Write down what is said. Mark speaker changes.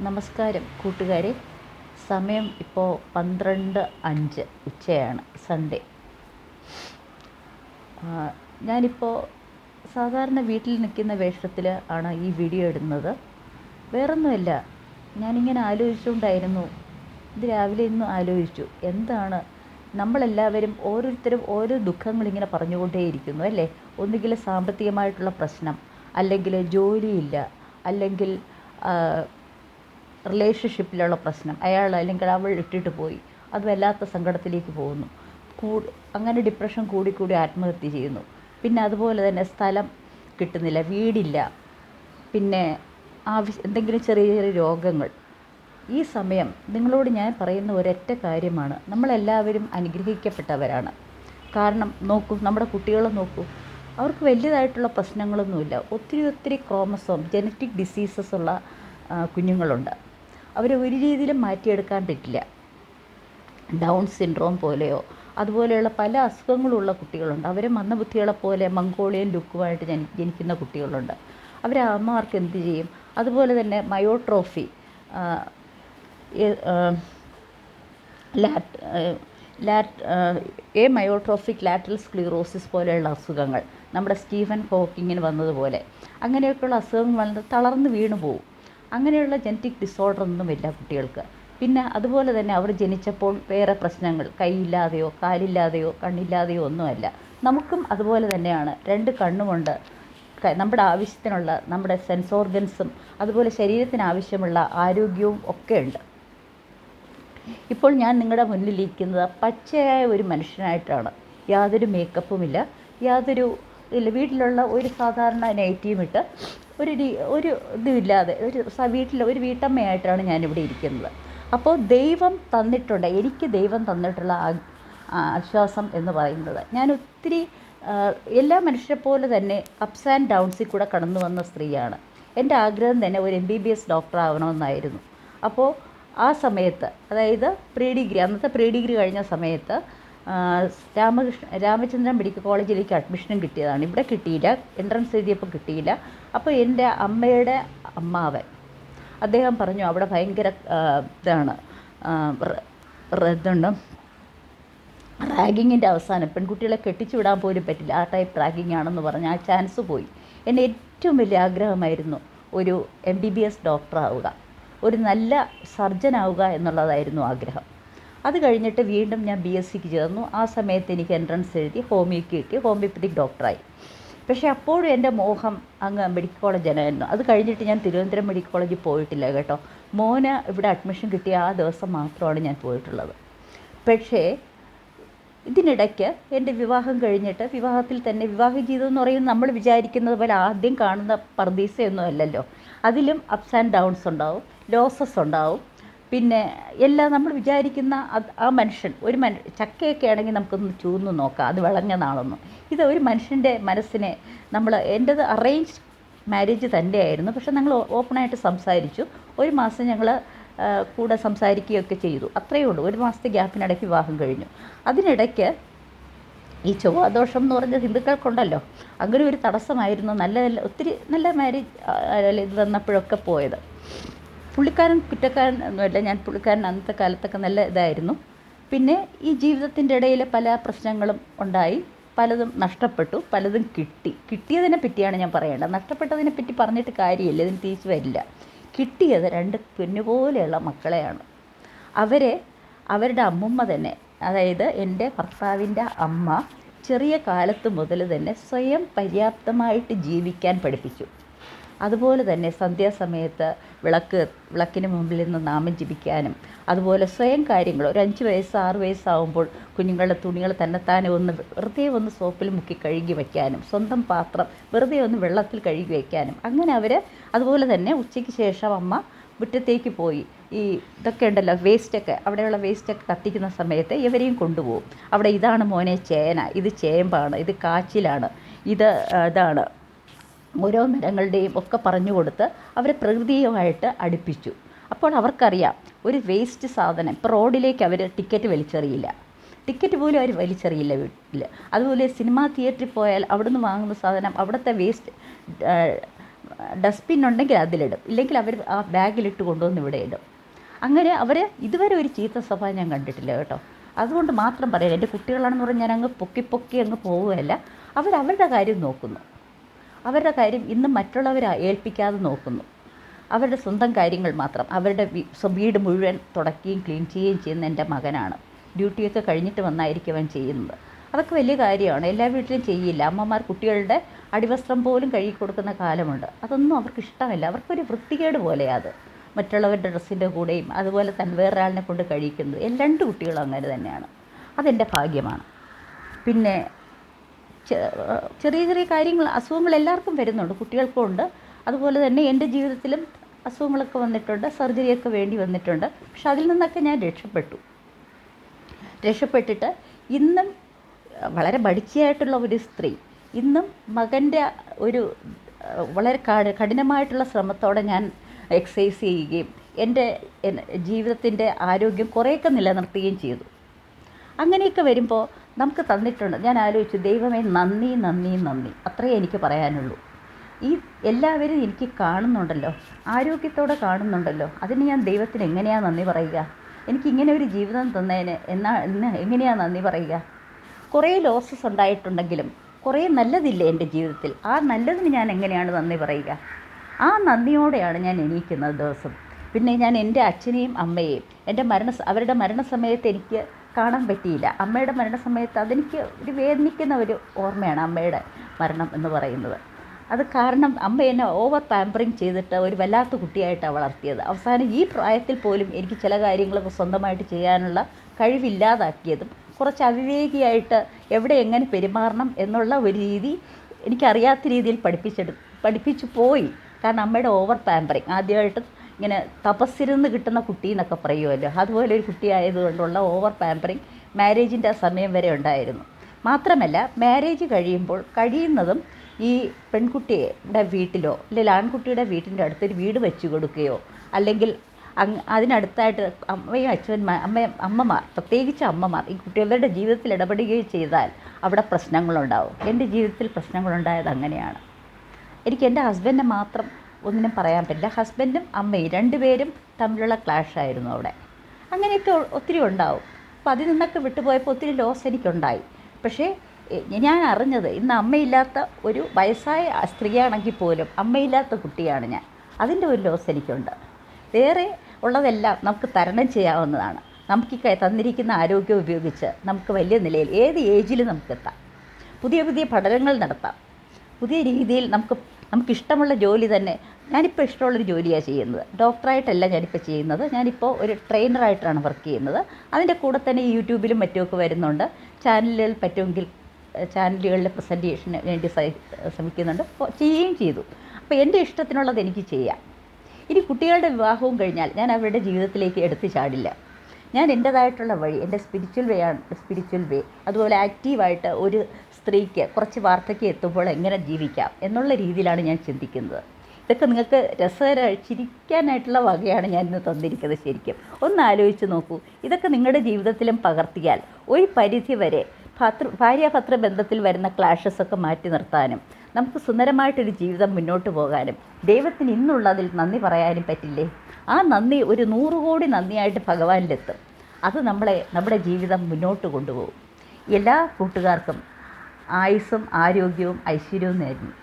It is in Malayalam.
Speaker 1: നമസ്കാരം കൂട്ടുകാരെ. സമയം ഇപ്പോൾ പന്ത്രണ്ട് അഞ്ച് ഉച്ചയാണ് സൺഡേ. ഞാനിപ്പോൾ സാധാരണ വീട്ടിൽ നിൽക്കുന്ന വേഷത്തിൽ ആണ് ഈ വീഡിയോ ഇടുന്നത്. വേറൊന്നുമല്ല ഞാനിങ്ങനെ ആലോചിച്ചുകൊണ്ടായിരുന്നു ഇത് രാവിലെ ഇന്ന് ആലോചിച്ചു. എന്താണ് നമ്മളെല്ലാവരും ഓരോരുത്തരും ഓരോ ദുഃഖങ്ങളിങ്ങനെ പറഞ്ഞുകൊണ്ടേയിരിക്കുന്നു അല്ലേ? ഒന്നുകിൽ സാമ്പത്തികമായിട്ടുള്ള പ്രശ്നം അല്ലെങ്കിൽ ജോലിയില്ല അല്ലെങ്കിൽ റിലേഷൻഷിപ്പിലുള്ള പ്രശ്നം. അയാൾ അല്ലെങ്കിൽ അവൾ ഇട്ടിട്ട് പോയി. അത് വല്ലാത്ത സങ്കടത്തിലേക്ക് പോകുന്നു. കൂടി അങ്ങനെ ഡിപ്രഷൻ കൂടിക്കൂടി ആത്മഹത്യ ചെയ്യുന്നു. പിന്നെ അതുപോലെ തന്നെ സ്ഥലം കിട്ടുന്നില്ല വീടില്ല. പിന്നെ ആവശ്യ എന്തെങ്കിലും ചെറിയ ചെറിയ രോഗങ്ങൾ. ഈ സമയം നിങ്ങളോട് ഞാൻ പറയുന്ന ഒരൊറ്റ കാര്യമാണ്. നമ്മളെല്ലാവരും അനുഗ്രഹിക്കപ്പെട്ടവരാണ്. കാരണം നോക്കൂ നമ്മുടെ കുട്ടികളെ നോക്കൂ. അവർക്ക് വലിയതായിട്ടുള്ള പ്രശ്നങ്ങളൊന്നുമില്ല. ഒത്തിരി ഒത്തിരി ക്രോമസോം ജനറ്റിക് ഡിസീസസ് ഉള്ള കുഞ്ഞുങ്ങളുണ്ട്. അവരെ ഒരു രീതിയിലും മാറ്റിയെടുക്കാൻ പറ്റില്ല. ഡൗൺ സിൻഡ്രോം പോലെയോ അതുപോലെയുള്ള പല അസുഖങ്ങളുള്ള കുട്ടികളുണ്ട്. അവരെ മന്ദബുദ്ധികളെ പോലെ മംഗോളിയൻ ലുക്കുമായിട്ട് ജനി ജനിക്കുന്ന കുട്ടികളുണ്ട്. അവരെ അമ്മമാർക്ക് എന്ത് ചെയ്യും? അതുപോലെ തന്നെ myotrophy lat lat a myotrophic lateral sclerosis പോലെയുള്ള അസുഖങ്ങൾ. നമ്മുടെ സ്റ്റീഫൻ ഹോക്കിങ്ങിന് വന്നതുപോലെ. അങ്ങനെയൊക്കെയുള്ള അസുഖങ്ങൾ വന്ന് തളർന്ന് വീണു പോകും അങ്ങനെയുള്ള ജനറ്റിക് ഡിസോർഡർ ഒന്നും ഒന്നുമില്ല കുട്ടികൾക്ക്. പിന്നെ അതുപോലെ തന്നെ അവർ ജനിച്ചപ്പോൾ വേറെ പ്രശ്നങ്ങൾ കൈയില്ലാതെയോ കാലില്ലാതെയോ കണ്ണില്ലാതെയോ ഒന്നുമല്ല. നമുക്കും അതുപോലെ തന്നെയാണ്. രണ്ട് കണ്ണുമുണ്ട് നമ്മുടെ ആവശ്യത്തിനുള്ള നമ്മുടെ സെൻസ് ഓർഗൻസും അതുപോലെ ശരീരത്തിന് ആവശ്യമുള്ള ആരോഗ്യവും ഒക്കെ ഉണ്ട്. ഇപ്പോൾ ഞാൻ നിങ്ങളുടെ മുന്നിലിരിക്കുന്നത് പച്ചയായ ഒരു മനുഷ്യനായിട്ടാണ്. യാതൊരു മേക്കപ്പുമില്ല യാതൊരു ഇല്ല വീട്ടിലുള്ള ഒരു സാധാരണ നൈറ്റിയും ഇട്ട് ഒരു ഒരു ഇതുമില്ലാതെ ഒരു വീട്ടിൽ ഒരു വീട്ടമ്മയായിട്ടാണ് ഞാനിവിടെ ഇരിക്കുന്നത്. അപ്പോൾ ദൈവം തന്നിട്ടുണ്ട് എനിക്ക് ദൈവം തന്നിട്ടുള്ള ആശ്വാസം എന്ന് പറയുന്നത്. ഞാൻ ഒത്തിരി എല്ലാ മനുഷ്യരെ പോലെ തന്നെ അപ്സ് ആൻഡ് ഡൗൺസിൽ കൂടെ കടന്നു വന്ന സ്ത്രീയാണ്. എന്റെ ആഗ്രഹം തന്നെ ഒരു M B B S doctor ആവണമെന്നായിരുന്നു. അപ്പോൾ ആ സമയത്ത് അതായത് പ്രീ ഡിഗ്രി അന്നത്തെ പ്രീ ഡിഗ്രി കഴിഞ്ഞ സമയത്ത് രാമകൃഷ്ണ രാമചന്ദ്രൻ മെഡിക്കൽ കോളേജിലേക്ക് അഡ്മിഷനും കിട്ടിയതാണ്. ഇവിടെ കിട്ടിയില്ല. എൻട്രൻസ് എഴുതിയപ്പോൾ കിട്ടിയില്ല. അപ്പോൾ എന്റെ അമ്മയുടെ അമ്മാവൻ അദ്ദേഹം പറഞ്ഞു അവിടെ ഭയങ്കര ഇതാണ് ഇതുണ്ട്. റാഗിങ്ങിന്റെ അവസാനം പെൺകുട്ടികളെ കെട്ടിച്ചു വിടാൻ പോലും പറ്റില്ല. ആ ടൈപ്പ് റാഗിങ് ആണെന്ന് പറഞ്ഞ് ആ ചാൻസ് പോയി. എന്റെ ഏറ്റവും വലിയ ആഗ്രഹമായിരുന്നു ഒരു എം ബി ബി എസ് ഡോക്ടറാവുക ഒരു നല്ല സർജനാവുക എന്നുള്ളതായിരുന്നു ആഗ്രഹം. അത് കഴിഞ്ഞിട്ട് വീണ്ടും ഞാൻ ബി എസ് സിക്ക് ചേർന്നു. ആ സമയത്ത് എനിക്ക് എൻട്രൻസ് എഴുതി ഹോമിയോക്ക് കിട്ടി. ഹോമിയോപ്പതിക് ഡോക്ടറായി പക്ഷേ അപ്പോഴും എന്റെ മോഹം അങ്ങ് മെഡിക്കൽ കോളേജ് തന്നെയായിരുന്നു അത് കഴിഞ്ഞിട്ട് ഞാൻ തിരുവനന്തപുരം മെഡിക്കൽ കോളേജിൽ പോയിട്ടില്ല കേട്ടോ. മോന് ഇവിടെ അഡ്മിഷൻ കിട്ടിയ ആ ദിവസം മാത്രമാണ് ഞാൻ പോയിട്ടുള്ളത്. പക്ഷേ ഇതിനിടയ്ക്ക് എന്റെ വിവാഹം കഴിഞ്ഞിട്ട് വിവാഹത്തിൽ തന്നെ വിവാഹ ജീവിതം എന്ന് പറയുന്നത് നമ്മൾ വിചാരിക്കുന്നത് പോലെ ആദ്യം കാണുന്ന പർദീസയൊന്നും അല്ലല്ലോ. അതിലും അപ്സ് ആൻഡ് ഡൗൺസ് ഉണ്ടാവും. ലോസസ് ഉണ്ടാവും. പിന്നെ എല്ലാം നമ്മൾ വിചാരിക്കുന്ന ആ മനുഷ്യൻ ഒരു മനു ചക്കയൊക്കെ ആണെങ്കിൽ നമുക്കൊന്ന് ചൂന്ന് നോക്കാം അത് വിളഞ്ഞതാണെന്ന് ഇത് ഒരു മനുഷ്യന്റെ മനസ്സിനെ നമ്മൾ എന്റെത് അറേഞ്ച് മാരേജ് തന്നെയായിരുന്നു. പക്ഷെ ഞങ്ങൾ ഓപ്പണായിട്ട് സംസാരിച്ചു. ഒരു മാസം ഞങ്ങൾ കൂടെ സംസാരിക്കുകയൊക്കെ ചെയ്തു. അത്രയേ ഉള്ളൂ. ഒരു മാസത്തെ ഗ്യാപ്പിനിടയ്ക്ക് വിവാഹം കഴിഞ്ഞു. അതിനിടയ്ക്ക് ഈ ചൊവ്വാദോഷം എന്ന് പറഞ്ഞ ഹിന്ദുക്കൾക്കുണ്ടല്ലോ. അങ്ങനെ ഒരു തടസ്സമായിരുന്നു. നല്ല നല്ല ഒത്തിരി നല്ല മാരേജ് ഇത് വന്നപ്പോഴൊക്കെ പോയത്. പുള്ളിക്കാരൻ കുറ്റക്കാരൻ ഒന്നുമല്ല ഞാൻ പുള്ളിക്കാരൻ അന്നത്തെ കാലത്തൊക്കെ നല്ല ഇതായിരുന്നു. പിന്നെ ഈ ജീവിതത്തിന്റെ ഇടയിൽ പല പ്രശ്നങ്ങളും ഉണ്ടായി. പലതും നഷ്ടപ്പെട്ടു പലതും കിട്ടി. കിട്ടിയതിനെ പറ്റിയാണ് ഞാൻ പറയേണ്ടത്. നഷ്ടപ്പെട്ടതിനെ പറ്റി പറഞ്ഞിട്ട് കാര്യമില്ല ഇതിന് തിരിച്ചു വരില്ല. കിട്ടിയത് രണ്ട് പൊന്നുപോലെയുള്ള മക്കളെയാണ്. അവരെ അവരുടെ അമ്മുമ്മ തന്നെ അതായത് എന്റെ ഭർത്താവിന്റെ അമ്മ ചെറിയ കാലത്ത് മുതൽ തന്നെ സ്വയം പര്യാപ്തമായിട്ട് ജീവിക്കാൻ പഠിപ്പിച്ചു. അതുപോലെ തന്നെ സന്ധ്യാസമയത്ത് വിളക്ക് വിളക്കിന് മുമ്പിൽ നിന്ന് നാമം ജപിക്കാനും അതുപോലെ സ്വയം കാര്യങ്ങൾ ഒരു അഞ്ച് വയസ്സ് ആറ് വയസ്സാവുമ്പോൾ കുഞ്ഞുങ്ങളുടെ തുണികൾ തന്നെത്താനെ ഒന്ന് വെറുതെ ഒന്ന് സോപ്പിൽ മുക്കി കഴുകി വയ്ക്കാനും സ്വന്തം പാത്രം വെറുതെ ഒന്ന് വെള്ളത്തിൽ കഴുകി വയ്ക്കാനും. അങ്ങനെ അവർ അതുപോലെ തന്നെ ഉച്ചയ്ക്ക് ശേഷം അമ്മ മുറ്റത്തേക്ക് പോയി. ഈ ഇതൊക്കെ ഉണ്ടല്ലോ വേസ്റ്റൊക്കെ അവിടെയുള്ള വേസ്റ്റൊക്കെ കത്തിക്കുന്ന സമയത്ത് ഇവരെയും കൊണ്ടുപോകും. അവിടെ ഇതാണ് മോനെ ചേന ഇത് ചേമ്പാണ് ഇത് കാച്ചിലാണ് ഇത് ഇതാണ്. ഓരോ മരങ്ങളുടെയും ഒക്കെ പറഞ്ഞു കൊടുത്ത് അവരെ പ്രകൃതിയുമായിട്ട് അടുപ്പിച്ചു. അപ്പോൾ അവർക്കറിയാം ഒരു വേസ്റ്റ് സാധനം ഇപ്പോൾ റോഡിലേക്ക് അവർ ടിക്കറ്റ് വലിച്ചെറിയില്ല. ടിക്കറ്റ് പോലും അവർ വലിച്ചെറിയില്ല വീട്ടിൽ അതുപോലെ സിനിമാ തിയേറ്ററിൽ പോയാൽ അവിടുന്ന് വാങ്ങുന്ന സാധനം അവിടുത്തെ വേസ്റ്റ് ഡസ്റ്റ്ബിൻ ഉണ്ടെങ്കിൽ അതിലിടും. ഇല്ലെങ്കിൽ അവർ ആ ബാഗിലിട്ട് കൊണ്ടുവന്ന് ഇവിടെ ഇടും. അങ്ങനെ അവർ ഇതുവരെ ഒരു ചീത്ത സ്വഭാവം ഞാൻ കണ്ടിട്ടില്ല കേട്ടോ. അതുകൊണ്ട് മാത്രം പറയാം എന്റെ കുട്ടികളാണെന്ന് പറഞ്ഞാൽ ഞാൻ അങ്ങ് പൊക്കി പൊക്കി അങ്ങ് പോവുകയല്ല. അവരവരുടെ കാര്യം നോക്കുന്നു. അവരുടെ കാര്യം ഇന്നും മറ്റുള്ളവരെ ഏൽപ്പിക്കാതെ നോക്കുന്നു. അവരുടെ സ്വന്തം കാര്യങ്ങൾ മാത്രം അവരുടെ വീട് മുഴുവൻ തുടക്കുകയും ക്ലീൻ ചെയ്യുകയും ചെയ്യുന്ന എന്റെ മകനാണ്. ഡ്യൂട്ടിയൊക്കെ കഴിഞ്ഞിട്ട് വന്നായിരിക്കും അവൻ ചെയ്യുന്നത്. അതൊക്കെ വലിയ കാര്യമാണ്. എല്ലാ വീട്ടിലും ചെയ്യില്ല. അമ്മമാർ കുട്ടികളുടെ അടിവസ്ത്രം പോലും കഴുകി കൊടുക്കുന്ന കാലമുണ്ട്. അതൊന്നും അവർക്ക് ഇഷ്ടമല്ല. അവർക്കൊരു വൃത്തികേട് പോലെയാണ് അത്. മറ്റുള്ളവരുടെ ഡ്രസ്സിന്റെ കൂടെയും അതുപോലെ തന്നെ വേറൊരാളിനെ കൊണ്ട് കഴിക്കുന്നത്. രണ്ട് കുട്ടികളും അങ്ങനെ തന്നെയാണ്. അതെന്റെ ഭാഗ്യമാണ്. പിന്നെ ചെറിയ ചെറിയ കാര്യങ്ങൾ അസുഖങ്ങൾ എല്ലാവർക്കും വരുന്നുണ്ട് കുട്ടികൾക്കും ഉണ്ട്. അതുപോലെ തന്നെ എന്റെ ജീവിതത്തിലും അസുഖങ്ങളൊക്കെ വന്നിട്ടുണ്ട് സർജറിയൊക്കെ വേണ്ടി വന്നിട്ടുണ്ട്. പക്ഷെ അതിൽ നിന്നൊക്കെ ഞാൻ രക്ഷപ്പെട്ടു. രക്ഷപ്പെട്ടിട്ട് ഇന്നും വളരെ പഠിച്ചയായിട്ടുള്ള ഒരു സ്ത്രീ ഇന്നും മകന്റെ ഒരു വളരെ കഠ- കഠിനമായിട്ടുള്ള ശ്രമത്തോടെ ഞാൻ എക്സസൈസ് ചെയ്യുകയും എന്റെ ജീവിതത്തിന്റെ ആരോഗ്യം കുറേയൊക്കെ നിലനിർത്തുകയും ചെയ്തു. അങ്ങനെയൊക്കെ വരുമ്പോൾ നമുക്ക് തന്നിട്ടുണ്ട്. ഞാൻ ആലോചിച്ചു ദൈവമേ നന്ദി നന്ദി നന്ദി. അത്രയേ എനിക്ക് പറയാനുള്ളൂ. ഈ എല്ലാവരും എനിക്ക് കാണുന്നുണ്ടല്ലോ. ആരോഗ്യത്തോടെ കാണുന്നുണ്ടല്ലോ. അതിന് ഞാൻ ദൈവത്തിന് എങ്ങനെയാണ് നന്ദി പറയുക? എനിക്ക് ഇങ്ങനെ ഒരു ജീവിതം തന്നതിന് എന്നാ എന്ന് എങ്ങനെയാണ് നന്ദി പറയുക? കുറേ ലോസസ് ഉണ്ടായിട്ടുണ്ടെങ്കിലും കുറേ നല്ലതില്ലേ എന്റെ ജീവിതത്തിൽ? ആ നല്ലതിന് ഞാൻ എങ്ങനെയാണ് നന്ദി പറയുക? ആ നന്ദിയോടെയാണ് ഞാൻ എണീക്കുന്നത് ദിവസം. പിന്നെ ഞാൻ എന്റെ അച്ഛനെയും അമ്മയെയും എന്റെ മരണ അവരുടെ മരണസമയത്ത് എനിക്ക് കാണാൻ പറ്റിയില്ല. അമ്മയുടെ മരണസമയത്ത് അതെനിക്ക് ഒരു വേദനിക്കുന്ന ഒരു ഓർമ്മയാണ് അമ്മയുടെ മരണം എന്ന് പറയുന്നത്. അത് കാരണം അമ്മ എന്നെ ഓവർ പാമ്പറിങ് ചെയ്തിട്ട് ഒരു വല്ലാത്ത കുട്ടിയായിട്ടാണ് വളർത്തിയത്. അവസാനം ഈ പ്രായത്തിൽ പോലും എനിക്ക് ചില കാര്യങ്ങളൊക്കെ സ്വന്തമായിട്ട് ചെയ്യാനുള്ള കഴിവില്ലാതാക്കിയതും കുറച്ച് അവിവേകിയായിട്ട് എവിടെ എങ്ങനെ പെരുമാറണം എന്നുള്ള ഒരു രീതി എനിക്കറിയാത്ത രീതിയിൽ പഠിപ്പിച്ചെടു പഠിപ്പിച്ചു പോയി. കാരണം അമ്മയുടെ ഓവർ പാമ്പറിങ് ആദ്യമായിട്ട് ഇങ്ങനെ തപസ്സിരുന്ന് കിട്ടുന്ന കുട്ടി എന്നൊക്കെ പറയുമല്ലോ. അതുപോലെ ഒരു കുട്ടിയായതുകൊണ്ടുള്ള ഓവർ പാമ്പറിങ് മാരേജിന്റെ സമയം വരെ ഉണ്ടായിരുന്നു. മാത്രമല്ല മാരേജ് കഴിയുമ്പോൾ കഴിയുന്നതും ഈ പെൺകുട്ടിയുടെ വീട്ടിലോ അല്ലെങ്കിൽ ആൺകുട്ടിയുടെ വീട്ടിന്റെ അടുത്തൊരു വീട് വെച്ചു കൊടുക്കുകയോ അല്ലെങ്കിൽ അങ് അതിനടുത്തായിട്ട് അമ്മയും അച്ഛന്മാർ അമ്മ അമ്മമാർ പ്രത്യേകിച്ച് അമ്മമാർ ഈ കുട്ടികളുടെ ജീവിതത്തിൽ ഇടപെടുകയും ചെയ്താൽ അവിടെ പ്രശ്നങ്ങളുണ്ടാവും. എന്റെ ജീവിതത്തിൽ പ്രശ്നങ്ങളുണ്ടായത് അങ്ങനെയാണ്. എനിക്ക് എന്റെ ഹസ്ബൻഡിനെ മാത്രം ഒന്നിനും പറയാൻ പറ്റില്ല. ഹസ്ബൻഡും അമ്മയും രണ്ടുപേരും തമ്മിലുള്ള ക്ലാഷ് ആയിരുന്നു അവിടെ. അങ്ങനെയൊക്കെ ഒത്തിരി ഉണ്ടാവും. അപ്പോൾ അതിൽ നിന്നൊക്കെ വിട്ടുപോയപ്പോൾ ഒത്തിരി ലോസ് എനിക്കുണ്ടായി. പക്ഷേ ഞാൻ അറിഞ്ഞത് ഇന്ന് അമ്മയില്ലാത്ത ഒരു വയസ്സായ സ്ത്രീയാണെങ്കിൽ പോലും അമ്മയില്ലാത്ത കുട്ടിയാണ് ഞാൻ. അതിന്റെ ഒരു ലോസ് എനിക്കുണ്ട്. വേറെ ഉള്ളതെല്ലാം നമുക്ക് തരണം ചെയ്യാവുന്നതാണ്. നമുക്ക് ഈ തന്നിരിക്കുന്ന ആരോഗ്യം ഉപയോഗിച്ച് നമുക്ക് വലിയ നിലയിൽ ഏത് ഏജിലും നമുക്ക് എത്താം. പുതിയ പുതിയ പഠനങ്ങൾ നടത്താം. പുതിയ രീതിയിൽ നമുക്ക് നമുക്ക് ഇഷ്ടമുള്ള ജോലി തന്നെ ഞാനിപ്പോൾ ഇഷ്ടമുള്ളൊരു ജോലിയാണ് ചെയ്യുന്നത്. ഡോക്ടറായിട്ടല്ല ഞാനിപ്പോൾ ചെയ്യുന്നത്. ഞാനിപ്പോൾ ഒരു ട്രെയിനറായിട്ടാണ് വർക്ക് ചെയ്യുന്നത്. അതിന്റെ കൂടെ തന്നെ യൂട്യൂബിലും മറ്റുമൊക്കെ വരുന്നുണ്ട്. ചാനലുകൾ പറ്റുമെങ്കിൽ ചാനലുകളിലെ പ്രസന്റേഷന് വേണ്ടി ശ്രമിക്കുന്നുണ്ട്. ചെയ്യുകയും ചെയ്തു. അപ്പോൾ എന്റെ ഇഷ്ടത്തിനുള്ളത് എനിക്ക് ചെയ്യാം. ഇനി കുട്ടികളുടെ വിവാഹവും കഴിഞ്ഞാൽ ഞാൻ അവരുടെ ജീവിതത്തിലേക്ക് എടുത്തു ചാടില്ല. ഞാൻ എന്റേതായിട്ടുള്ള വഴി എന്റെ സ്പിരിച്വൽ വേ ആണ് സ്പിരിച്വൽ വേ അതുപോലെ ആക്റ്റീവായിട്ട് ഒരു സ്ത്രീക്ക് കുറച്ച് വാർദ്ധക്യം എത്തുമ്പോൾ എങ്ങനെ ജീവിക്കാം എന്നുള്ള രീതിയിലാണ് ഞാൻ ചിന്തിക്കുന്നത്. ഇതൊക്കെ നിങ്ങൾക്ക് രസകര ചിരിക്കാനായിട്ടുള്ള വകയാണ് ഞാൻ ഇന്ന് തന്നിരിക്കുന്നത് ശരിക്കും. ഒന്ന് ആലോചിച്ച് നോക്കൂ. ഇതൊക്കെ നിങ്ങളുടെ ജീവിതത്തിലും പകർത്തിയാൽ ഒരു പരിധി വരെ ഭർത്തൃ ഭാര്യാഭർത്തൃ ബന്ധത്തിൽ വരുന്ന ക്ലാഷസൊക്കെ മാറ്റി നിർത്താനും നമുക്ക് സുന്ദരമായിട്ടൊരു ജീവിതം മുന്നോട്ട് പോകാനും ദൈവത്തിന് ഇന്നുള്ളതിൽ നന്ദി പറയാനും പറ്റില്ലേ? ആ നന്ദി ഒരു നൂറ് കോടി നന്ദിയായിട്ട് ഭഗവാനിലെത്തും. അത് നമ്മളെ നമ്മുടെ ജീവിതം മുന്നോട്ട് കൊണ്ടുപോകും. എല്ലാ കൂട്ടുകാർക്കും ആയുസ്സും ആരോഗ്യവും ഐശ്വര്യവും നേരുന്നു.